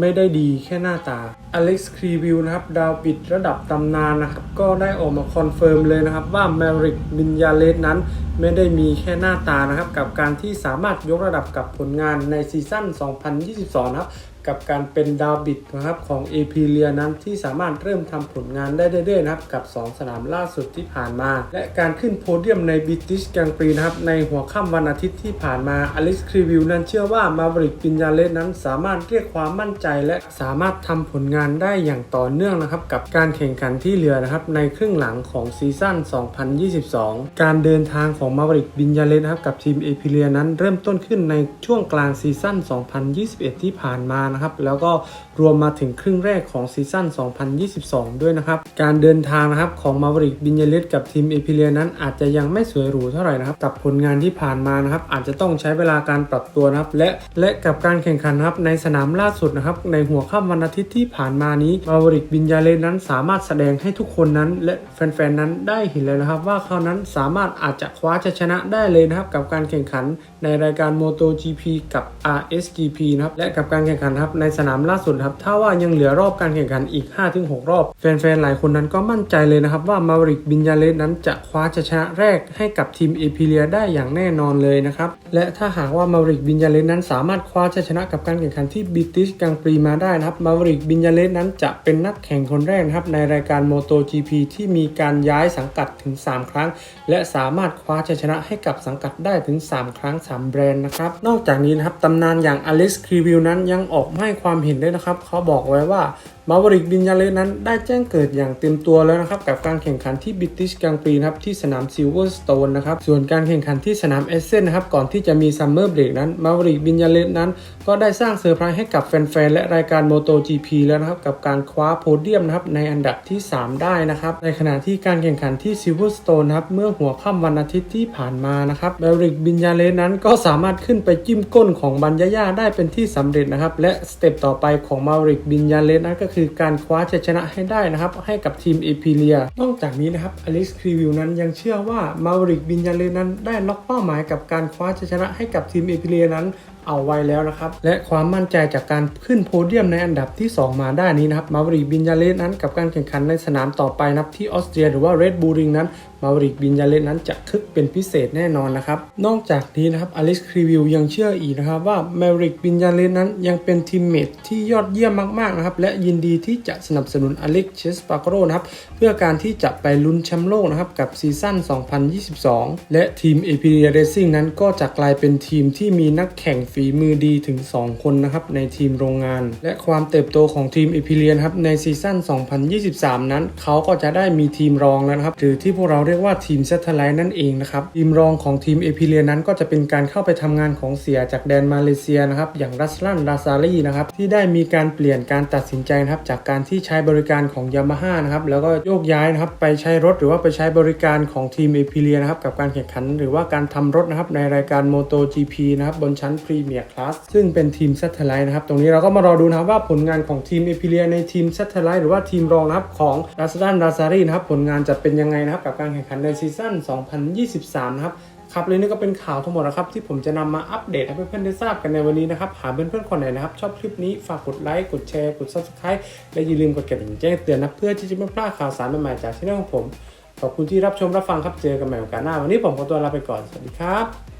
ไม่ได้ดีแค่หน้าตาอเล็กซ์ครีวิวนะครับ ดาวปิดระดับตำนานนะครับ ก็ได้ออกมาคอนเฟิร์มเลยนะครับ ว่าแมริกบินยาเลสนั้น ไม่ได้มีแค่หน้าตานะครับ กับการที่สามารถยกระดับกับผลงานในซีซั่น 2022 นะครับ กับการเป็นดาวบิดนะครับของเอพิเลียนั้นที่สามารถเริ่มทำผลงานได้เรื่อยๆนะครับกับ 2 สนามล่าสุดที่ผ่านมา และการขึ้นโพเดียมในบิติชแกลางปีนะครับในหัวค่ำวันอาทิตย์ที่ผ่านมาอล็กซ์ครีวิวนั้นเชื่อว่ามาบริกปินยาเลสนั้นสามารถเรียกความมั่นใจ และสามารถทำผลงานได้อย่างต่อเนื่องนะครับกับการแข่งขันที่เหลือนะครับในครึ่งหลังของซีซั่น 2022 การเดินทางของมาบริกบินยาเลสนะครับกับทีมเอพิเลียนั้นเริ่มต้นขึ้นในช่วงกลางซีซั่น 2021 ที่ผ่านมานะครับ แล้วก็รวมมาถึงครึ่งแรกของซีซั่น 2022 ด้วยนะครับ การเดินทางนะครับของมาบริกบินยาเลสกับทีมเอพิเลียนั้นอาจจะยังไม่สวยหรูเท่าไหร่นะครับ กับผลงานที่ผ่านมานะครับ อาจจะต้องใช้เวลาการปรับตัวนะครับ และและกับการแข่งขันนะครับในสนามล่าสุดนะครับ ในหัวค่ำวันอาทิตย์ที่ผ่านมานี้มาบริกบินยาเลสนั้นสามารถแสดงให้ทุกคนนั้น และแฟนๆนั้นได้เห็นเลยนะครับ ว่าเขานั้นสามารถอาจจะคว้าชัยชนะได้เลยนะครับ กับการแข่งขันในรายการ MotoGP กับ RSGP นะครับและกับการแข่งขันนะครับในสนามล่าสุดครับถ้าว่ายังเหลือรอบการแข่งขันอีก 5-6 รอบ แฟนๆ หลายคนนั้นก็มั่นใจเลยนะครับว่ามาริกบินยาเลสนั้นจะคว้าชัยชนะแรกให้กับทีมเอพิเลียได้อย่างแน่นอนเลยนะครับและถ้าหากว่ามาริกบินยาเลสนั้นสามารถคว้าชัยชนะกับการแข่งขันที่บิติชกลางปรีมาได้นะครับมาริกบินยาเลสนั้นจะเป็นนักแข่งคนแรกนะครับในรายการ MotoGP ที่มีการย้ายสังกัดถึง 3 ครั้ง และสามารถคว้าชัยชนะให้กับสังกัดได้ถึง 3 ครั้ง 3 แบรนด์นะครับนอกจากนี้นะครับตำนานอย่างอเล็กซ์ครีวิวนั้นยังออกให้ความเห็นด้วยนะครับ เขาบอกไว้ว่า มาวริกบินยาเลนั้นได้แจ้งเกิดอย่างเต็มตัวแล้วนะครับ กับการแข่งขันที่บิติชกลางปีนะครับที่สนามซิลเวอร์สโตนนะครับส่วนการแข่งขันที่สนามเอเซนนะครับก่อนที่จะมีซัมเมอร์เบรกนั้นมาวริกบินยาเลนั้น ก็ได้สร้างเซอร์ไพรส์ให้กับแฟนๆ และรายการ MotoGP แล้วนะครับ กับการคว้าโพเดียมนะครับในอันดับที่ 3 ได้นะครับในขณะที่การแข่งขันที่ซิลเวอร์สโตนนะครับเมื่อหัวค่ำวันอาทิตย์ที่ผ่านมานะครับมาวริกบินยาเลนั้นก็สามารถขึ้นไปจิ้มก้นของบันยาย่าได้เป็นที่สำเร็จนะครับและสเต็ปต่อไปของมาวริกบินยาเลนั้นก็คือการคว้าชัยชนะให้ได้นะครับ ให้กับทีมเอพิเลียนอกจากนี้นะครับอลิสครีวิวนั้นยังเชื่อว่ามาวริกบินยาเลนั้นได้ล็อกเป้าหมายกับการคว้าชัยชนะให้กับทีมเอพิเลียนั้น เอาไว้แล้วนะครับ และความมั่นใจจากการขึ้นโพเดียมในอันดับที่ 2 มาได้นี้นะครับมาวริกบินยาเลสนั้นกับการแข่งขันในสนามต่อไปนับที่ออสเตรียหรือว่าเรดบูริงนั้นมาวริกบินยาเลสนั้นจะคึกเป็นพิเศษแน่นอนนะครับ นอกจากนี้นะครับอลิสครีวิวยังเชื่ออีกนะครับว่ามาวริกบินยาเลสนั้นยังเป็นทีมเมทที่ยอดเยี่ยมมากๆนะครับและยินดีที่จะสนับสนุนอเล็กเชสปาโกโรนะครับเพื่อการที่จะไปลุ้นแชมป์โลกนะครับกับซีซั่น 2022 และทีมเอพิเรียเรซิ่งนั้นก็จะกลายเป็นทีมที่มีนักแข่งฝีมือดีถึง 2 คนนะครับในทีมโรงงาน และความเติบโตของทีมเอพิเรียนครับในซีซั่น 2023 นั้น เขาก็จะได้มีทีมรองแล้วนะครับหรือที่พวกเราเรียกว่าทีมเซตไลท์นั่นเองนะครับทีมรองของทีมเอพิเรียนนั้นก็จะเป็นการเข้าไปทำงานของเสียจากแดนมาเลเซียนะครับอย่างรัสลันดาซารีนะครับที่ได้มีการเปลี่ยนการตัดสินใจนะครับจากการที่ใช้บริการของยามาฮ่านะครับแล้วก็โยกย้ายนะครับไปใช้รถหรือว่าไปใช้บริการของทีมเอพิเรียนะครับกับการแข่งขัน หรือว่าการทำรถนะครับในรายการ MotoGP นะครับบนชั้นพรีเมียคลาสซึ่งเป็นทีมซัตเทไลท์นะครับ ตรงนี้เราก็มารอดูนะครับว่าผลงานของทีมเอพิเลียในทีมซัตเทไลท์หรือว่าทีมรองนะครับของราซดันราซารีนะครับผลงานจะเป็นยังไงนะครับกับการแข่งขันในซีซั่น 2023 นะครับครับเลยนี่ก็เป็นข่าวทั้งหมดนะครับที่ผมจะนำมาอัปเดตให้เพื่อนๆได้ทราบกันในวันนี้นะครับหากเพื่อนๆคนไหนนะครับ ชอบคลิปนี้ฝากกดไลค์กดแชร์กด subscribe และอย่าลืมกดกระดิ่งแจ้งเตือนนะเพื่อที่จะไม่พลาดข่าวสารใหม่ๆจากช่องของผมขอบคุณที่รับชมรับฟังครับเจอกันใหม่โอกาสหน้า วันนี้ผมขอตัวลาไปก่อนสวัสดีครับ